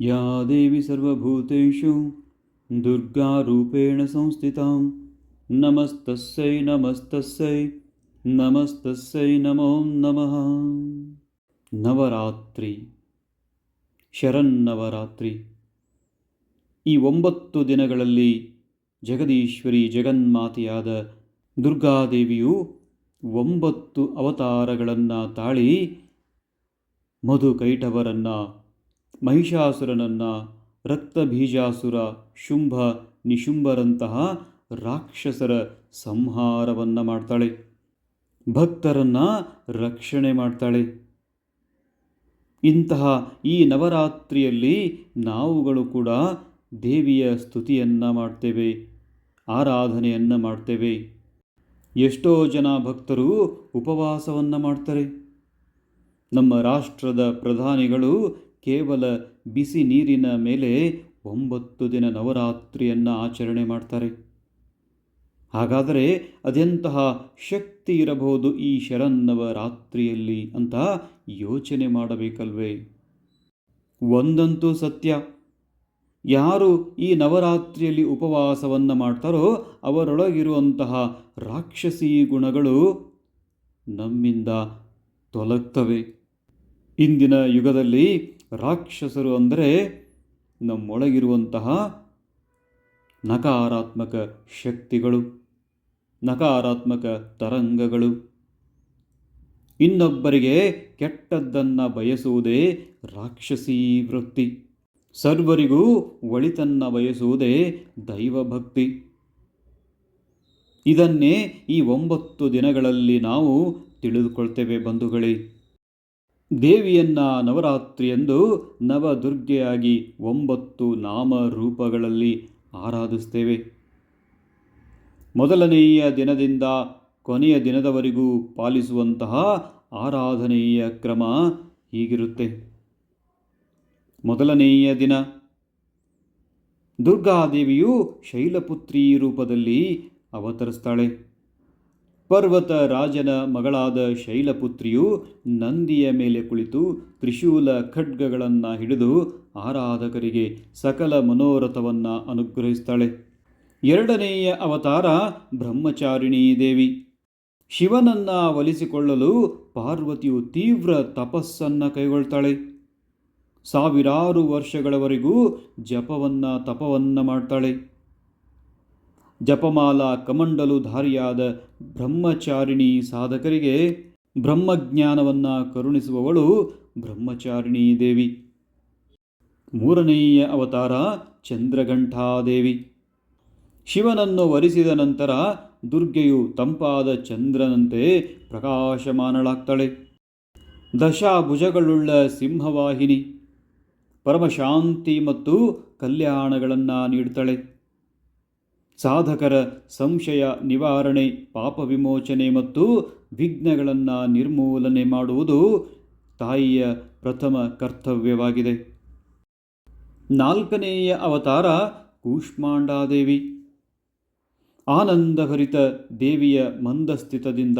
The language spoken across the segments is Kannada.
या देवी सर्वभूतेषु दुर्गारूपेण संस्थितां नमस्तस्यै नमस्तस्यै ನಮಸ್ತಸ್ಸೈ ನಮೋ ನಮಃ ನವರಾತ್ರಿ ಶರನ್ನವರಾತ್ರಿ ಈ ಒಂಬತ್ತು ದಿನಗಳಲ್ಲಿ ಜಗದೀಶ್ವರಿ ಜಗನ್ಮಾತೆಯಾದ ದುರ್ಗಾದೇವಿಯು ಒಂಬತ್ತು ಅವತಾರಗಳನ್ನು ತಾಳಿ ಮಧುಕೈಟವರನ್ನು ಮಹಿಷಾಸುರನನ್ನು ರಕ್ತಬೀಜಾಸುರ ಶುಂಭ ನಿಶುಂಭರಂತಹ ರಾಕ್ಷಸರ ಸಂಹಾರವನ್ನು ಮಾಡ್ತಾಳೆ. ಭಕ್ತರನ್ನು ರಕ್ಷಣೆ ಮಾಡ್ತಾಳೆ. ಇಂತಹ ಈ ನವರಾತ್ರಿಯಲ್ಲಿ ನಾವುಗಳು ಕೂಡ ದೇವಿಯ ಸ್ತುತಿಯನ್ನು ಮಾಡ್ತೇವೆ, ಆರಾಧನೆಯನ್ನು ಮಾಡ್ತೇವೆ. ಎಷ್ಟೋ ಜನ ಭಕ್ತರು ಉಪವಾಸವನ್ನು ಮಾಡ್ತಾರೆ. ನಮ್ಮ ರಾಷ್ಟ್ರದ ಪ್ರಧಾನಿಗಳು ಕೇವಲ ಬಿಸಿ ನೀರಿನ ಮೇಲೆ ಒಂಬತ್ತು ದಿನ ನವರಾತ್ರಿಯನ್ನು ಆಚರಣೆ ಮಾಡ್ತಾರೆ. ಹಾಗಾದರೆ ಅದೆಂತಹ ಶಕ್ತಿ ಇರಬಹುದು ಈ ಶರನ್ನವರಾತ್ರಿಯಲ್ಲಿ ಅಂತ ಯೋಚನೆ ಮಾಡಬೇಕಲ್ವೇ? ಒಂದಂತೂ ಸತ್ಯ. ಯಾರು ಈ ನವರಾತ್ರಿಯಲ್ಲಿ ಉಪವಾಸವನ್ನು ಮಾಡ್ತಾರೋ ಅವರೊಳಗಿರುವಂತಹ ರಾಕ್ಷಸಿ ಗುಣಗಳು ನಮ್ಮಿಂದ ತೊಲಗ್ತವೆ. ಇಂದಿನ ಯುಗದಲ್ಲಿ ರಾಕ್ಷಸರು ಅಂದರೆ ನಮ್ಮೊಳಗಿರುವಂತಹ ನಕಾರಾತ್ಮಕ ಶಕ್ತಿಗಳು, ನಕಾರಾತ್ಮಕ ತರಂಗಗಳು. ಇನ್ನೊಬ್ಬರಿಗೆ ಕೆಟ್ಟದ್ದನ್ನು ಬಯಸುವುದೇ ರಾಕ್ಷಸೀ ವೃತ್ತಿ. ಸರ್ವರಿಗೂ ಒಳಿತನ್ನು ಬಯಸುವುದೇ ದೈವಭಕ್ತಿ. ಇದನ್ನೇ ಈ ಒಂಬತ್ತು ದಿನಗಳಲ್ಲಿ ನಾವು ತಿಳಿದುಕೊಳ್ತೇವೆ ಬಂಧುಗಳೇ. ದೇವಿಯನ್ನ ನವರಾತ್ರಿಯಂದು ನವದುರ್ಗೆಯಾಗಿ ಒಂಬತ್ತು ನಾಮ ರೂಪಗಳಲ್ಲಿ ಆರಾಧಿಸ್ತೇವೆ. ಮೊದಲನೆಯ ದಿನದಿಂದ ಕೊನೆಯ ದಿನದವರೆಗೂ ಪಾಲಿಸುವಂತಹ ಆರಾಧನೆಯ ಕ್ರಮ ಹೀಗಿರುತ್ತೆ. ಮೊದಲನೆಯ ದಿನ ದುರ್ಗಾದೇವಿಯು ಶೈಲಪುತ್ರಿ ರೂಪದಲ್ಲಿ ಅವತರಿಸ್ತಾಳೆ. ಪರ್ವತ ರಾಜನ ಮಗಳಾದ ಶೈಲಪುತ್ರಿಯು ನಂದಿಯ ಮೇಲೆ ಕುಳಿತು ತ್ರಿಶೂಲ ಖಡ್ಗಗಳನ್ನು ಹಿಡಿದು ಆರಾಧಕರಿಗೆ ಸಕಲ ಮನೋರಥವನ್ನು ಅನುಗ್ರಹಿಸ್ತಾಳೆ. ಎರಡನೆಯ ಅವತಾರ ಬ್ರಹ್ಮಚಾರಿಣಿ ದೇವಿ. ಶಿವನನ್ನ ಒಲಿಸಿಕೊಳ್ಳಲು ಪಾರ್ವತಿಯು ತೀವ್ರ ತಪಸ್ಸನ್ನು ಕೈಗೊಳ್ತಾಳೆ. ಸಾವಿರಾರು ವರ್ಷಗಳವರೆಗೂ ಜಪವನ್ನು ತಪವನ್ನ ಮಾಡ್ತಾಳೆ. ಜಪಮಾಲ ಕಮಂಡಲು ಧಾರಿಯಾದ ಬ್ರಹ್ಮಚಾರಿಣಿ ಸಾಧಕರಿಗೆ ಬ್ರಹ್ಮಜ್ಞಾನವನ್ನು ಕರುಣಿಸುವವಳು ಬ್ರಹ್ಮಚಾರಿಣಿ ದೇವಿ. ಮೂರನೆಯ ಅವತಾರ ಚಂದ್ರಘಂಠಾದೇವಿ ಶಿವನನ್ನು ವರಿಸಿದ ನಂತರ ದುರ್ಗೆಯು ತಂಪಾದ ಚಂದ್ರನಂತೆ ಪ್ರಕಾಶಮಾನಳಾಗ್ತಾಳೆ. ದಶಾಭುಜಗಳುಳ್ಳ ಸಿಂಹವಾಹಿನಿ. ಪರಮಶಾಂತಿ ಮತ್ತು ಕಲ್ಯಾಣಗಳನ್ನು ನೀಡ್ತಾಳೆ. ಸಾಧಕರ ಸಂಶಯ ನಿವಾರಣೆ, ಪಾಪ ವಿಮೋಚನೆ ಮತ್ತು ವಿಘ್ನಗಳನ್ನು ನಿರ್ಮೂಲನೆ ಮಾಡುವುದು ತಾಯಿಯ ಪ್ರಥಮ ಕರ್ತವ್ಯವಾಗಿದೆ. ನಾಲ್ಕನೆಯ ಅವತಾರ ಕೂಷ್ಮಾಂಡಾದೇವಿ. ಆನಂದಭರಿತ ದೇವಿಯ ಮಂದಸ್ಥಿತದಿಂದ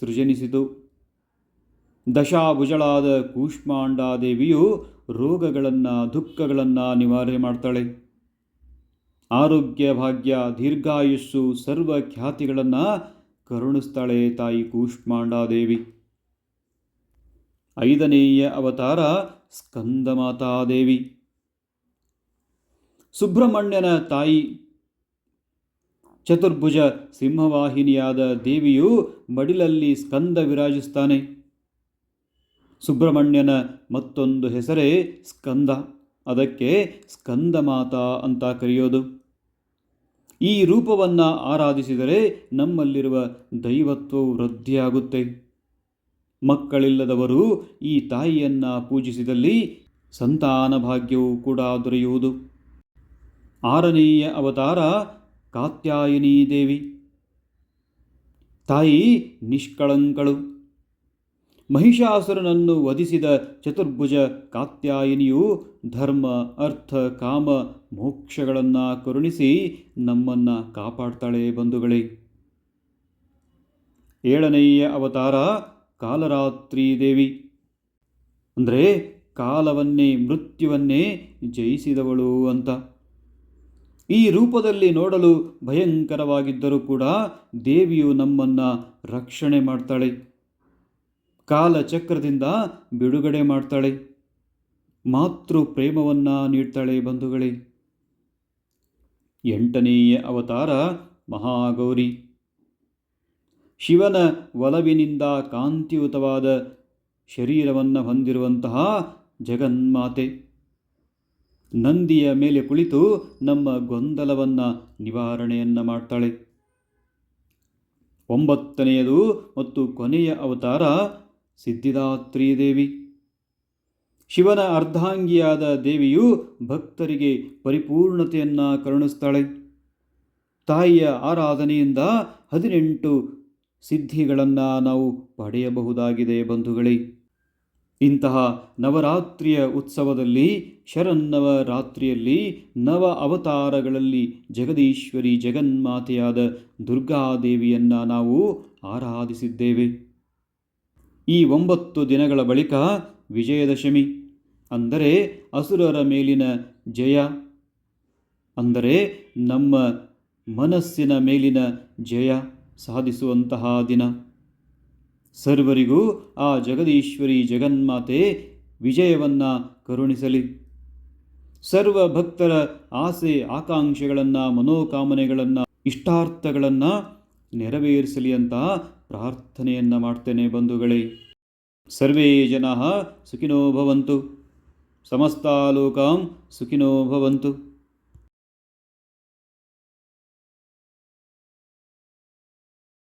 ಸೃಜನಿಸಿತು. ದಶಾಭುಜಳಾದ ಕೂಷ್ಮಾಂಡಾದೇವಿಯು ರೋಗಗಳನ್ನು, ದುಃಖಗಳನ್ನು ನಿವಾರಣೆ ಮಾಡ್ತಾಳೆ. ಆರೋಗ್ಯ ಭಾಗ್ಯ, ದೀರ್ಘಾಯುಸ್ಸು, ಸರ್ವ ಖ್ಯಾತಿಗಳನ್ನು ಕರುಣಿಸ್ತಾಳೆ ತಾಯಿ ಕೂಷ್ಮಾಂಡಾದೇವಿ ಐದನೆಯ ಅವತಾರ ಸ್ಕಂದಮಾತಾದೇವಿ ಸುಬ್ರಹ್ಮಣ್ಯನ ತಾಯಿ ಚತುರ್ಭುಜ ಸಿಂಹವಾಹಿನಿಯಾದ ದೇವಿಯು ಮಡಿಲಲ್ಲಿ ಸ್ಕಂದ ವಿರಾಜಿಸ್ತಾನೆ. ಸುಬ್ರಹ್ಮಣ್ಯನ ಮತ್ತೊಂದು ಹೆಸರೇ ಸ್ಕಂದ. ಅದಕ್ಕೆ ಸ್ಕಂದ ಮಾತಾ ಅಂತ ಕರೆಯೋದು. ಈ ರೂಪವನ್ನು ಆರಾಧಿಸಿದರೆ ನಮ್ಮಲ್ಲಿರುವ ದೈವತ್ವವು ವೃದ್ಧಿಯಾಗುತ್ತೆ. ಮಕ್ಕಳಿಲ್ಲದವರು ಈ ತಾಯಿಯನ್ನು ಪೂಜಿಸಿದಲ್ಲಿ ಸಂತಾನ ಭಾಗ್ಯವು ಕೂಡ ದೊರೆಯುವುದು. ಆರನೆಯ ಅವತಾರ ಕಾತ್ಯಾಯಿನಿ ದೇವಿ. ತಾಯಿ ನಿಷ್ಕಳಂಕಳು. ಮಹಿಷಾಸುರನನ್ನು ವಧಿಸಿದ ಚತುರ್ಭುಜ ಕಾತ್ಯಾಯಿನಿಯು ಧರ್ಮ, ಅರ್ಥ, ಕಾಮ, ಮೋಕ್ಷಗಳನ್ನು ಕರುಣಿಸಿ ನಮ್ಮನ್ನು ಕಾಪಾಡ್ತಾಳೆ ಬಂಧುಗಳೇ. ಏಳನೆಯ ಅವತಾರ ಕಾಲರಾತ್ರಿ ದೇವಿ. ಅಂದರೆ ಕಾಲವನ್ನೇ, ಮೃತ್ಯುವನ್ನೇ ಜಯಿಸಿದವಳು ಅಂತ. ಈ ರೂಪದಲ್ಲಿ ನೋಡಲು ಭಯಂಕರವಾಗಿದ್ದರೂ ಕೂಡ ದೇವಿಯು ನಮ್ಮನ್ನು ರಕ್ಷಣೆ ಮಾಡ್ತಾಳೆ. ಕಾಲಚಕ್ರದಿಂದ ಬಿಡುಗಡೆ ಮಾಡ್ತಾಳೆ. ಮಾತೃ ಪ್ರೇಮವನ್ನು ನೀಡ್ತಾಳೆ ಬಂಧುಗಳೇ. ಎಂಟನೆಯ ಅವತಾರ ಮಹಾಗೌರಿ. ಶಿವನ ಒಲವಿನಿಂದ ಕಾಂತಿಯುತವಾದ ಶರೀರವನ್ನು ಹೊಂದಿರುವಂತಹ ಜಗನ್ಮಾತೆ. ನಂದಿಯ ಮೇಲೆ ಕುಳಿತು ನಮ್ಮ ಗೊಂದಲವನ್ನು ನಿವಾರಣೆಯನ್ನು ಮಾಡ್ತಾಳೆ. ಒಂಬತ್ತನೆಯದು ಮತ್ತು ಕೊನೆಯ ಅವತಾರ ಸಿದ್ಧಿದಾತ್ರಿ ದೇವಿ ಶಿವನ ಅರ್ಧಾಂಗಿಯಾದ ದೇವಿಯು ಭಕ್ತರಿಗೆ ಪರಿಪೂರ್ಣತೆಯನ್ನು ಕರುಣಿಸ್ತಾಳೆ. ತಾಯಿಯ ಆರಾಧನೆಯಿಂದ ಹದಿನೆಂಟು ಸಿದ್ಧಿಗಳನ್ನು ನಾವು ಪಡೆಯಬಹುದಾಗಿದೆ ಬಂಧುಗಳೇ. ಇಂತಹ ನವರಾತ್ರಿಯ ಉತ್ಸವದಲ್ಲಿ, ಶರನ್ನವರಾತ್ರಿಯಲ್ಲಿ, ನವ ಅವತಾರಗಳಲ್ಲಿ ಜಗದೀಶ್ವರಿ ಜಗನ್ಮಾತೆಯಾದ ದುರ್ಗಾದೇವಿಯನ್ನು ನಾವು ಆರಾಧಿಸಿದ್ದೇವೆ. ಈ ಒಂಬತ್ತು ದಿನಗಳ ಬಳಿಕ ವಿಜಯದಶಮಿ, ಅಂದರೆ ಅಸುರರ ಮೇಲಿನ ಜಯ, ಅಂದರೆ ನಮ್ಮ ಮನಸ್ಸಿನ ಮೇಲಿನ ಜಯ ಸಾಧಿಸುವಂತಹ ದಿನ. ಸರ್ವರಿಗೂ ಆ ಜಗದೀಶ್ವರಿ ಜಗನ್ಮಾತೆ ವಿಜಯವನ್ನು ಕರುಣಿಸಲಿ. ಸರ್ವ ಭಕ್ತರ ಆಸೆ ಆಕಾಂಕ್ಷೆಗಳನ್ನು, ಮನೋಕಾಮನೆಗಳನ್ನು, ಇಷ್ಟಾರ್ಥಗಳನ್ನು ನೆರವೇರಿಸಲಿ ಅಂತ ಪ್ರಾರ್ಥನೆಯನ್ನು ಮಾಡ್ತೇನೆ ಬಂಧುಗಳೇ. ಸರ್ವೇ ಜನ ಸುಖಿನೋ ಭವಂತು. ಸಮಸ್ತ ಲೋಕಾಂ ಸುಖಿನೋ ಭವಂತು.